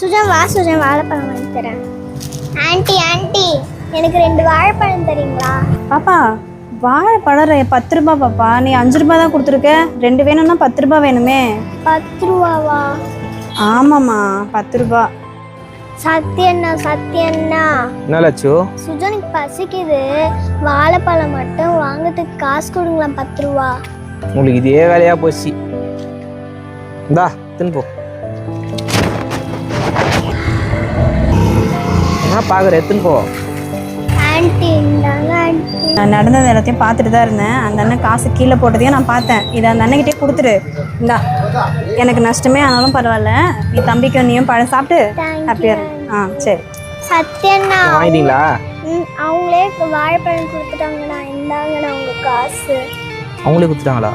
சுஜன் வா சுஜன் வாழைப்பழம் வாங்கி தரேன். ஆன்ட்டி ஆன்ட்டி எனக்கு ரெண்டு வாழைப்பழம் தரீங்களா? பாப்பா வாழைப்பழம் ரெ- பத்து ரூபா பாப்பா. நீ அஞ்சு ரூபா தான் கொடுத்துருக்க. ரெண்டு வேணும்னா பத்து ரூபா வேணுமே. பத்து ரூபாவா? ஆமாம்மா பத்து ரூபா. சத்தியண்ணா சத்தியண்ணா என்ன லட்சு சுஜனுக்கு பசிக்குது. வாழைப்பழம் மட்டும் வாங்கிறதுக்கு காசு கொடுங்களேன் பத்து ரூபா. உங்களுக்கு இதே வேலையா போச்சு. இந்தா தின்னு போ. என்ன பார்க்குற எத்துன்னு போ நான் நடந்தது எல்லாத்தையும் பார்த்துட்டு தான் இருந்தேன். அந்த அண்ணன் காசு கீழே போட்டதையும் நான் பார்த்தேன். இதை அந்த அண்ணன்கிட்டே கொடுத்துரு. இந்தா எனக்கு நஷ்டமே ஆனாலும் பரவாயில்ல. நீ தம்பிக்கு நீயும் பழம் சாப்பிட்டு ஹாப்பியாக ஆ சரி. சத்தியண்ணா வாங்கிட்டீங்களா? அவங்களே வாழைப்பழம் கொடுத்துட்டாங்கண்ணா. இந்தாங்கண்ணா உங்க காசு. அவங்களே கொடுத்துட்டாங்களா?